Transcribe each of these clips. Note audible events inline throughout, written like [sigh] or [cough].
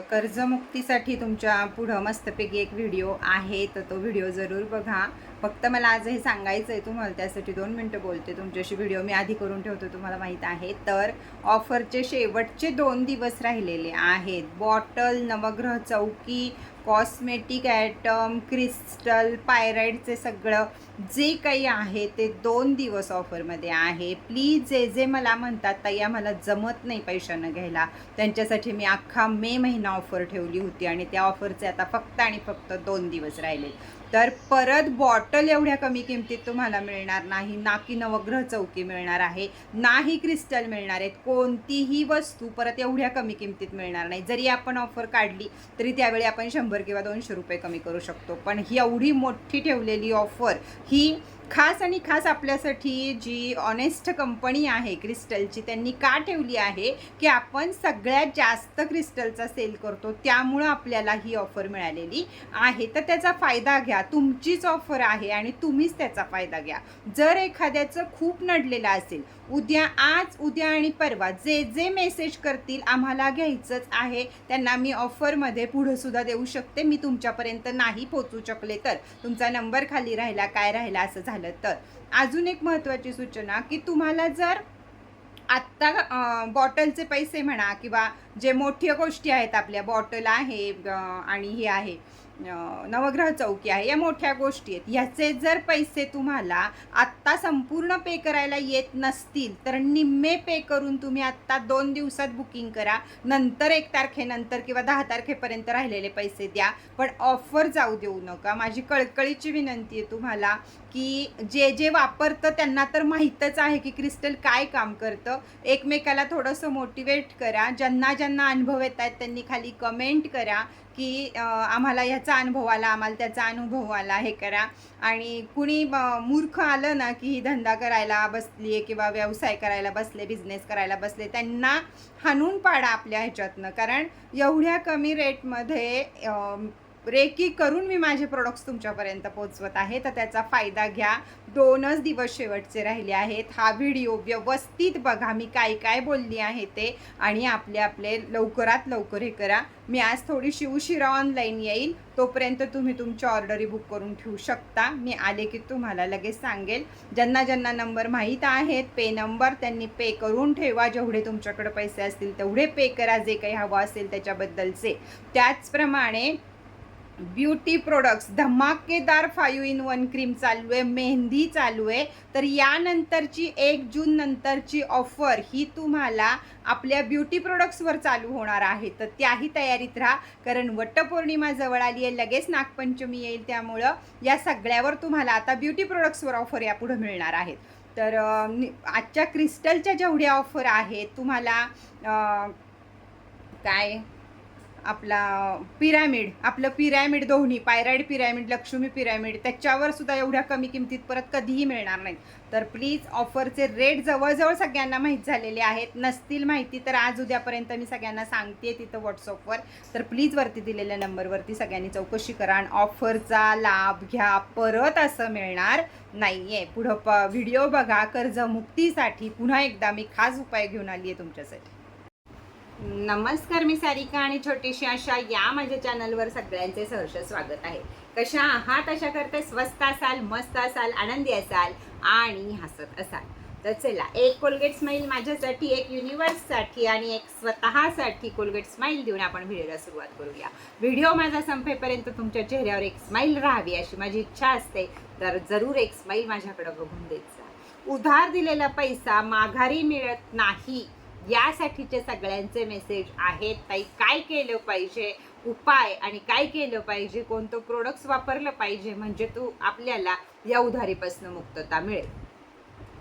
कर्जमुक्तीसाठी तुमच्या पुढं मस्तपैकी एक व्हिडिओ आहे तर तो व्हिडिओ जरूर बघा. फक्त मला आज हे सांगायचं आहे तुम्हाला त्यासाठी दोन मिनटं बोलते. तुमच्याशी व्हिडिओ मी आधी करून ठेवतो तुम्हाला माहीत आहे. तर ऑफरचे शेवटचे दोन दिवस राहिलेले आहेत. बॉटल नवग्रह चौकी कॉस्मेटिक ॲटम क्रिस्टल पायराईडचे सगळं जे काही आहे ते दोन दिवस ऑफरमध्ये आहे. प्लीज जे जे मला म्हणतात तया मला जमत नाही पैशानं घ्यायला. त्यांच्यासाठी मी अख्खा मे महिना ऑफर ठेवली होती आणि त्या ऑफरचे आता फक्त आणि फक्त दोन दिवस राहिले. तर परत बॉटल एवढ्या कमी किमतीत तुम्हाला मिळणार नाही. ना की नवग्रह चौकी मिळणार आहे. नाही क्रिस्टल मिळणार आहेत. कोणतीही वस्तू परत एवढ्या कमी किमतीत मिळणार नाही. जरी आपण ऑफर काढली तरी त्यावेळी आपण शंभर किंवा दोनशे रुपये कमी करू शकतो. पण ही एवढी मोठी ठेवलेली ऑफर ही खास आणि खास आपल्यासाठी जी ऑनेस्ट कंपनी आहे क्रिस्टलची त्यांनी का ठेवली आहे की आपण सगळ्यात जास्त क्रिस्टलचा सेल करतो त्यामुळं आपल्याला ही ऑफर मिळालेली आहे. तर त्याचा फायदा घ्या तुमचीच ऑफर आहे आणि तुम्हीच त्याचा फायदा घ्या. जर एखाद्याचं खूप नडलेलं असेल उद्या आज उद्या आणि परवा जे जे मेसेज करतील आम्हाला घ्यायचंच आहे त्यांना मी ऑफरमध्ये पुढंसुद्धा देऊ शकते. मी तुमच्यापर्यंत नाही पोचू शकले तर. तुमचा नंबर खाली राहिला काय राहिला असं झालं तर अजून एक महत्त्वाची सूचना की तुम्हाला जर आत्ता बॉटलचे पैसे म्हणा किंवा जे मोठ्या गोष्टी आहेत आपल्या बॉटल आहे आणि हे आहे नवग्रह चौकी आहे. या मोठ्या गोष्टी आहेत. ह्याचे जर पैसे तुम्हाला आत्ता संपूर्ण पे करायला येत नसतील तर निम्मे पे करून तुम्ही आत्ता दोन दिवसात बुकिंग करा. नंतर एक तारखेनंतर किंवा दहा तारखेपर्यंत राहिलेले पैसे द्या. पण ऑफर जाऊ देऊ नका. माझी कळकळीची विनंती आहे तुम्हाला की जे जे वापरतं त्यांना तर माहीतच आहे की क्रिस्टल काय काम करतं. एकमेकाला थोडंसं मोटिवेट करा. ज्यांना ज्यांना अनुभव येत आहेत त्यांनी खाली कमेंट करा. की आम्हाला ह्याचा अनुभव आला आम्हाला त्याचा अनुभव आला हे करा. आणि कुणी मूर्ख आलं ना की ही धंदा करायला बसली आहे किंवा व्यवसाय करायला बसले बिझनेस करायला बसले त्यांना हाणून पाडा आपल्या ह्याच्यातनं. कारण एवढ्या कमी रेटमध्ये रेकी करून मी माझे प्रोडक्ट्स तुमच्यापर्यंत पोचवत आहे. तर त्याचा फायदा घ्या. दोनच दिवस शेवटचे राहिले आहेत. हा व्हिडिओ व्यवस्थित बघा. मी काय काय बोलली आहे ते आणि आपले आपले लवकरात लवकर हे करा. मी आज थोडीशी उशिरा ऑनलाईन येईल तोपर्यंत तुम्ही तुमच्या ऑर्डरी बुक करून ठेवू शकता. मी आले की तुम्हाला लगेच सांगेल. ज्यांना ज्यांना नंबर माहीत आहेत पे नंबर त्यांनी पे करून ठेवा. जेवढे तुमच्याकडे पैसे असतील तेवढे पे करा. जे काही हवं असेल त्याच्याबद्दलचे. त्याचप्रमाणे ब्युटी प्रोडक्ट्स धमाकेदार फायू इन वन क्रीम चालू आहे मेहंदी चालू आहे. तर यानंतरची एक जून नंतरची ऑफर ही तुम्हाला आपल्या ब्युटी प्रोडक्ट्सवर चालू होणार आहे. तर त्याही तयारीत राहा कारण वटपौर्णिमा जवळ आली आहे लगेच नागपंचमी येईल त्यामुळं या सगळ्यावर तुम्हाला आता ब्युटी प्रोडक्ट्सवर ऑफर यापुढं मिळणार आहेत. तर आजच्या क्रिस्टलच्या जेवढ्या ऑफर आहेत तुम्हाला काय? आपला पिरॅमिड आपलं पिरॅमिड दोन्ही पायराईड पिरॅमिड लक्ष्मी पिरॅमिड त्याच्यावर सुद्धा एवढ्या कमी किमतीत परत कधीही मिळणार नाहीत तर प्लीज ऑफरचे रेट जवळजवळ सगळ्यांना माहीत झालेले आहेत. नसतील माहिती तर आज उद्यापर्यंत मी सगळ्यांना सांगते तिथं व्हॉट्सअपवर तर प्लीज वरती दिलेल्या नंबरवरती सगळ्यांनी चौकशी करा आणि ऑफरचा लाभ घ्या. परत असं मिळणार नाही आहे पुढं प व्हिडिओ बघा. कर्जमुक्तीसाठी पुन्हा एकदा मी खास उपाय घेऊन आली आहे तुमच्यासाठी. नमस्कार मी सारिका आणि छोटीशी आशा या माझ्या चॅनलवर सगळ्यांचे सहर्ष स्वागत आहे. कशा आहात? अशा करते स्वस्त असाल मस्त असाल आनंदी असाल आणि हसत असाल. तर चला एक कोलगेट स्माईल माझ्यासाठी एक युनिवर्ससाठी आणि एक स्वतःसाठी कोलगेट स्माईल देऊन आपण व्हिडिओला सुरुवात करूया. व्हिडिओ माझा संपेपर्यंत तुमच्या चेहऱ्यावर एक स्माईल राहावी अशी माझी इच्छा असते तर जरूर एक स्माईल माझ्याकडं बघून देत जा. उधार दिलेला पैसा माघारी मिळत नाही. यासाठीचे सगळ्यांचे मेसेज आहेत. ताई काय केलं पाहिजे? उपाय आणि काय केलं पाहिजे? कोणतं प्रोडक्ट्स वापरलं पाहिजे? म्हणजे तू आपल्याला या उधारीपासून मुक्तता मिळेल.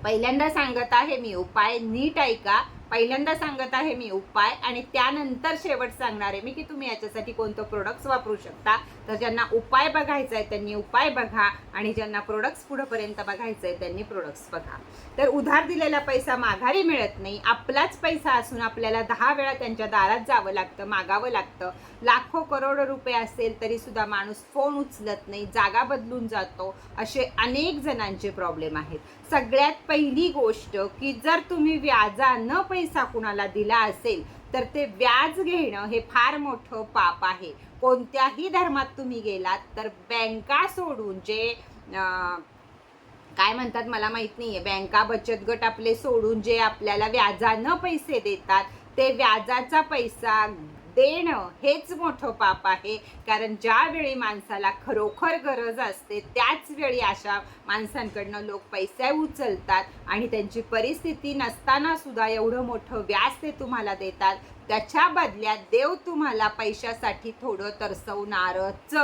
पहिल्यांदा सांगत आहे मी उपाय नीट ऐका. पहिल्यांदा सांगत आहे मी उपाय आणि त्यानंतर शेवट सांगणार आहे मी की तुम्ही याच्यासाठी कोणतं प्रोडक्ट्स वापरू शकता. तर ज्यांना उपाय बघायचा आहे त्यांनी उपाय बघा आणि ज्यांना प्रोडक्ट्स पुढंपर्यंत बघायचं आहे त्यांनी प्रोडक्ट्स बघा. तर उधार दिलेला पैसा माघारी मिळत नाही. आपलाच पैसा असून आपल्याला दहा वेळा त्यांच्या दारात जावं लागतं मागावं लागतं. लाखो करोड रुपये असेल तरी सुद्धा माणूस फोन उचलत नाही जागा बदलून जातो. असे अनेक जणांचे प्रॉब्लेम आहेत. सगळ्यात पहिली गोष्ट की जर तुम्ही व्याजानं पैसा कुणाला दिला असेल तर ते व्याज घेणं हे फार मोठं पाप आहे. कोणत्याही धर्मात तुम्ही गेलात तर बँका सोडून जे काय म्हणतात मला माहीत नाहीये बँका बचत गट आपले सोडून जे आपल्याला व्याजानं पैसे देतात ते व्याजाचा पैसा देणं हेच मोठं पाप आहे. कारण ज्यावेळी माणसाला खरोखर गरज असते त्याच वेळी अशा माणसांकडनं लोक पैसे उचलतात आणि त्यांची परिस्थिती नसताना सुद्धा एवढं मोठं व्याज ते तुम्हाला देतात. त्याच्या बदल्यात देव तुम्हाला पैशासाठी थोडं तरसवणारच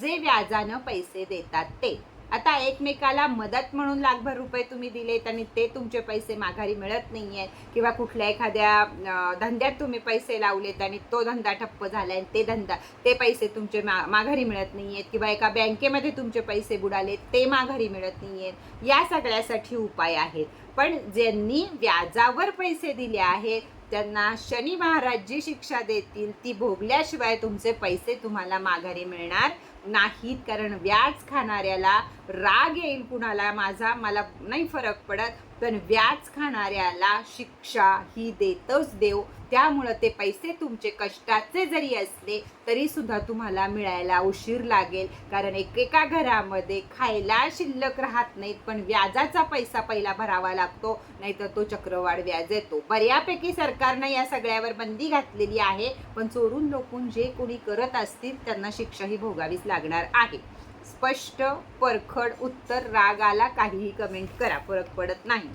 जे व्याजानं पैसे देतात ते. आता एकमेकाला मदत म्हणून लाखभर रुपये तुम्ही दिलेत आणि ते तुमचे पैसे माघारी मिळत नाही आहेत किंवा कुठल्या एखाद्या धंद्यात तुम्ही पैसे लावलेत आणि तो धंदा ठप्प झाला आणि ते धंदा ते पैसे तुमचे मा माघारी मिळत नाही आहेत किंवा एका बँकेमध्ये तुमचे पैसे बुडाले ते माघारी मिळत नाही आहेत या सगळ्यासाठी उपाय आहेत. पण ज्यांनी व्याजावर पैसे दिले आहेत त्यांना शनी महाराज जी शिक्षा देतील ती भोगल्याशिवाय तुमचे पैसे तुम्हाला माघारी मिळणार नाहीत कारण व्याज खाणाऱ्याला राग येईल कुणाला माझा मला नाही फरक पडत पण व्याज खाणाऱ्याला शिक्षा ही देतच देव. त्यामुळं ते पैसे तुमचे कष्टाचे जरी असले तरी सुद्धा तुम्हाला मिळायला उशीर लागेल. कारण एकेका घरामध्ये खायला शिल्लक राहत नाहीत पण व्याजाचा पैसा पहिला भरावा लागतो नाहीतर तो चक्रवाढ व्याज येतो. बऱ्यापैकी सरकारनं या सगळ्यावर बंदी घातलेली आहे पण चोरून लोकून जे कोणी करत असतील त्यांना शिक्षाही भोगावीच लागणार आहे. स्पष्ट परखड उत्तर रागाला काहीही कमेंट करा फरक पडत नाही.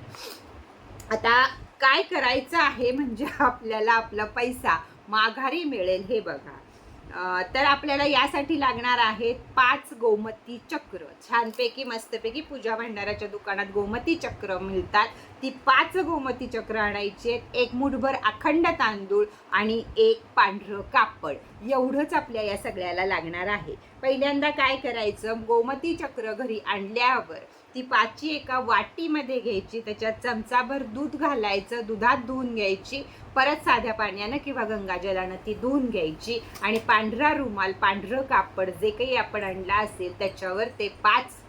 आता काय करायचं आहे म्हणजे [laughs] आपल्याला आपला पैसा माघारी मिळेल हे बघा. तर आपल्याला यासाठी लागणार आहेत पाच गोमती चक्र. छानपैकी मस्तपैकी पूजा भंडाराच्या दुकानात गोमती चक्र मिळतात. ती पाच गोमती चक्र आणायची आहेत. एक मुठभर अखंड तांदूळ आणि एक पांढरं कापड. एवढंच आपल्या या सगळ्याला लागणार आहे. पहिल्यांदा काय करायचं? गोमती चक्र घरी आणल्यावर ती पाची एका वाटीमध्ये घ्यायची. त्याच्यात चमचाभर दूध घालायचं. दुधात धुवून घ्यायची. परत साध्या पाण्यानं किंवा गंगाजलानं ती धुवून घ्यायची. आणि पांढरा रुमाल पांढरं कापड जे काही आपण आणलं असेल त्याच्यावर ते पाच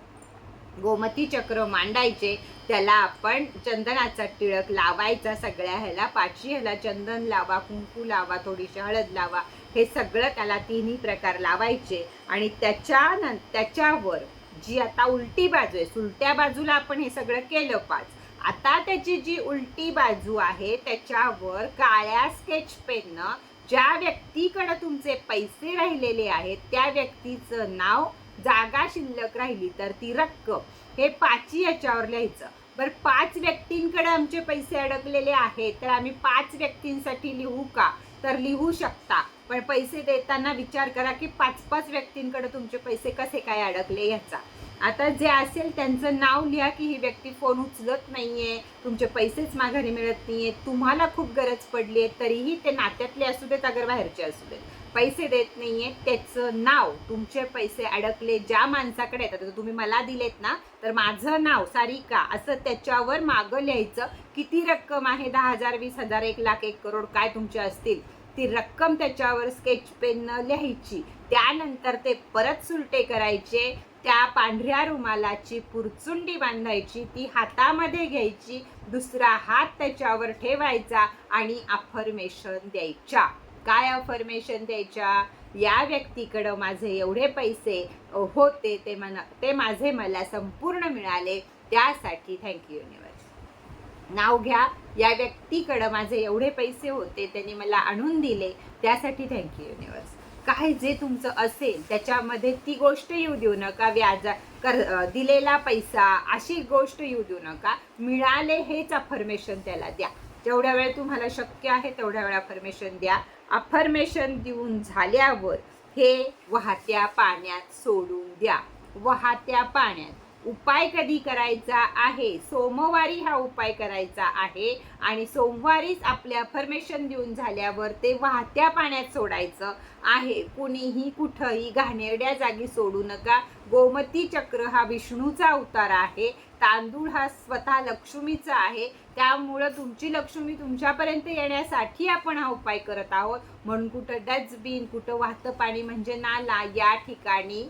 गोमती चक्र मांडायचे त्याला आपण चंदनाचा टिळक लावायचा सगळ्या ह्याला पाचशी ह्याला चंदन लावा कुंकू लावा थोडीशी हळद लावा हे सगळं त्याला तिन्ही प्रकार लावायचे. आणि त्याच्यानं त्याच्यावर जी आता उलटी बाजू आहे उलट्या बाजूला आपण हे सगळं केलं पाच. आता त्याची जी उलटी बाजू आहे त्याच्यावर काळ्या स्केच पेननं ज्या व्यक्तीकडं तुमचे पैसे राहिलेले आहेत त्या व्यक्तीचं नाव जागा शिल्लक राहिली तर ती रक्कम. हे पाची याच्यावर लिहायचं. बरं पाच व्यक्तींकडे आमचे पैसे अडकलेले आहेत तर आम्ही पाच व्यक्तींसाठी लिहू का? तर लिहू शकता. पण पैसे देताना विचार करा की पाच पाच व्यक्तींकडे तुमचे पैसे कसे काय अडकले याचा. आता जे असेल त्यांचं नाव लिहा की ही व्यक्ती फोन उचलत नाहीये तुमचे पैसेच माघारी मिळत नाहीये तुम्हाला खूप गरज पडली आहे तरीही ते नात्यातले असू देत अगर बाहेरचे असू देत. पैसे देत नाहीये त्याचं नाव तुमचे पैसे अडकले ज्या माणसाकडे आहेत आता तुम्ही मला दिलेत ना तर माझं नाव सारिका असं त्याच्यावर मागं लिहायचं किती रक्कम आहे? दहा हजार वीस हजार एक लाख एक करोड काय तुमचे असतील? ती रक्कम त्याच्यावर स्केच पेननं लिहायची. त्यानंतर ते परत सुलटे करायचे त्या पांढऱ्या रुमालाची पुरचुंडी बांधायची ती हातामध्ये घ्यायची दुसरा हात त्याच्यावर ठेवायचा आणि अफर्मेशन द्यायच्या काय अफर्मेशन द्यायच्या? या व्यक्तीकडं माझे एवढे पैसे होते ते मना ते माझे मला संपूर्ण मिळाले. त्यासाठी थँक्यू युनिवर्स नाव घ्या. या व्यक्तीकडं माझे एवढे पैसे होते त्यांनी मला आणून दिले. त्यासाठी थँक्यू युनिवर्स काय जे तुमचं असेल त्याच्यामध्ये ती गोष्ट येऊ देऊ नका. व्याजा कर दिलेला पैसा अशी गोष्ट येऊ देऊ नका. मिळाले हेच अफर्मेशन त्याला द्या. जेवढ्या वेळ तुम्हाला शक्य आहे तेवढ्या वेळा अफर्मेशन द्या. अफर्मेशन देऊन झाल्यावर हे वाहत्या पाण्यात सोडून द्या. वाहत्या पाण्यात उपाय कधी करायचा आहे? सोमवारी हा उपाय करायचा आहे आणि सोमवारीच आपले अफर्मेशन देऊन झाल्यावर ते वाहत्या पाण्यात सोडायचं आहे. कुणीही कुठंही घाणेरड्या जागी सोडू नका. गोमती चक्र हा विष्णूचा अवतार आहे. तांदूळ हा स्वतः लक्ष्मीचा आहे. त्यामुळं तुमची लक्ष्मी तुमच्यापर्यंत येण्यासाठी आपण हा उपाय करत आहोत. म्हणून कुठं डस्टबिन कुठं वाहतं पाणी म्हणजे नाला या ठिकाणी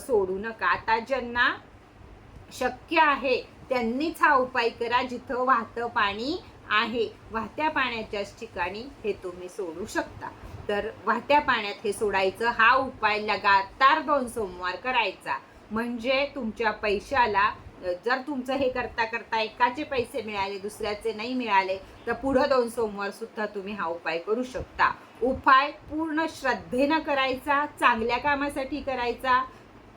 सोडू नका. आता ज्यांना शक्य आहे त्यांनीच हा उपाय करा जिथं वाहतं पाणी आहे. वाहत्या पाण्याच्याच ठिकाणी हे तुम्ही सोडू शकता. तर वाहत्या पाण्यात हे सोडायचं. हा उपाय लगातार दोन सोमवार करायचा. म्हणजे तुमच्या पैशाला जर तुमचं हे करता करता एकाचे पैसे मिळाले दुसऱ्याचे नाही मिळाले तर पुढं दोन सोमवार सुद्धा तुम्ही हा उपाय करू शकता. उपाय पूर्ण श्रद्धेनं करायचा चांगल्या कामासाठी करायचा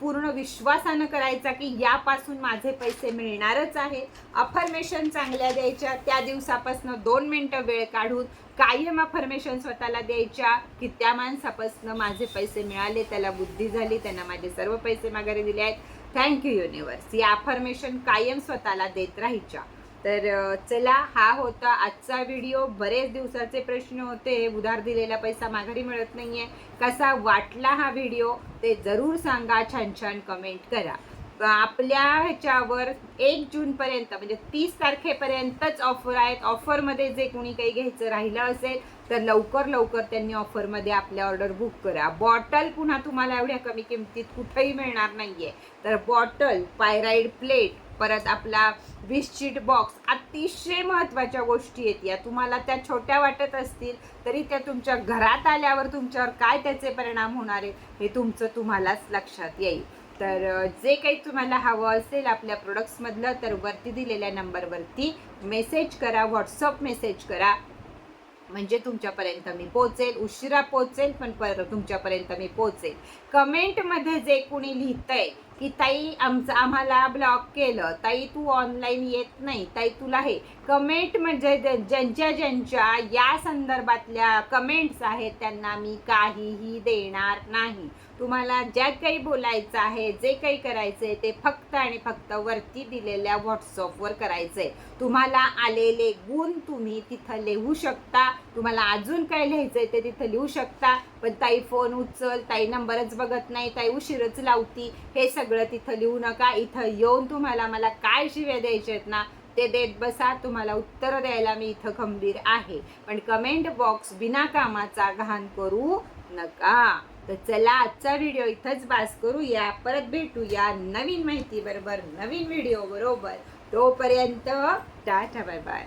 पूर्ण विश्वासानं करायचा की यापासून माझे पैसे मिळणारच आहे. अफर्मेशन चांगल्या द्यायच्या त्या दिवसापासून दोन मिनटं वेळ काढून कायम अफर्मेशन स्वतःला द्यायच्या की त्या माणसापासून माझे पैसे मिळाले त्याला बुद्धी झाली त्यांना माझे सर्व पैसे माघारी दिले आहेत. थँक्यू युनिवर्स या अफर्मेशन कायम स्वतःला देत राहायच्या. तर चला हा होता आजचा व्हिडिओ बरेच दिवसाचे प्रश्न होते. उधार दिलेला पैसा माघारी मिळत नाही आहे कसा वाटला हा व्हिडिओ ते जरूर सांगा. छान छान कमेंट करा. आपल्या ह्याच्यावर एक जूनपर्यंत म्हणजे तीस तारखेपर्यंतच ऑफर आहेत. ऑफरमध्ये जे कोणी काही घ्यायचं राहिलं असेल तर लवकर लवकर त्यांनी ऑफरमध्ये आपल्या ऑर्डर बुक करा. बॉटल पुन्हा तुम्हाला एवढ्या कमी किमतीत कुठेही मिळणार नाही आहे तर बॉटल पायराईड प्लेट परत आपला वीस बॉक्स अतिशय महत्त्वाच्या गोष्टी आहेत या. तुम्हाला त्या छोट्या वाटत असतील तरी त्या तुमच्या घरात आल्यावर तुमच्यावर काय त्याचे परिणाम होणार आहेत हे तुमचं तुम्हालाच लक्षात येईल. तर जे काही तुम्हाला हवं असेल आपल्या प्रोडक्ट्समधलं तर वरती दिलेल्या नंबरवरती मेसेज करा व्हॉट्सअप मेसेज करा. म्हणजे तुमच्यापर्यंत मी पोचेल उशिरा पोचेल पण पर तुमच्यापर्यंत मी पोचेल कमेंटमध्ये जे कोणी लिहितंय की ताई आमचं आम्हाला ब्लॉक केलं. ताई तू ऑनलाईन येत नाही. ताई तुला हे कमेंट म्हणजे ज्या- ज्यांच्या ज्यांच्या या संदर्भातल्या कमेंट्स आहेत त्यांना मी काहीही देणार नाही. तुम्हाला ज्या काही बोलायचं आहे जे काही करायचं आहे ते फक्त आणि फक्त वरती दिलेल्या व्हॉट्सअपवर करायचं आहे तुम्हाला आलेले गुण तुम्ही तिथं लिहू शकता. तुम्हाला अजून काय लिहायचं आहे ते तिथं लिहू शकता. पण ताई फोन उचल ताई नंबरच बघत नाही ताई उशीरच लावती. हे सगळं तिथं लिहू नका. इथं येऊन तुम्हाला मला काय शिव्या द्यायचे आहेत ना ते देत बसा तुम्हाला उत्तर द्यायला मी इथं खंबीर आहे. पण कमेंट बॉक्स बिना कामाचा घाण करू नका. तर चला आजचा व्हिडिओ इथंच बास करूया परत भेटूया नवीन माहिती बरोबर नवीन व्हिडिओ बरोबर. तोपर्यंत टाटा बाय बाय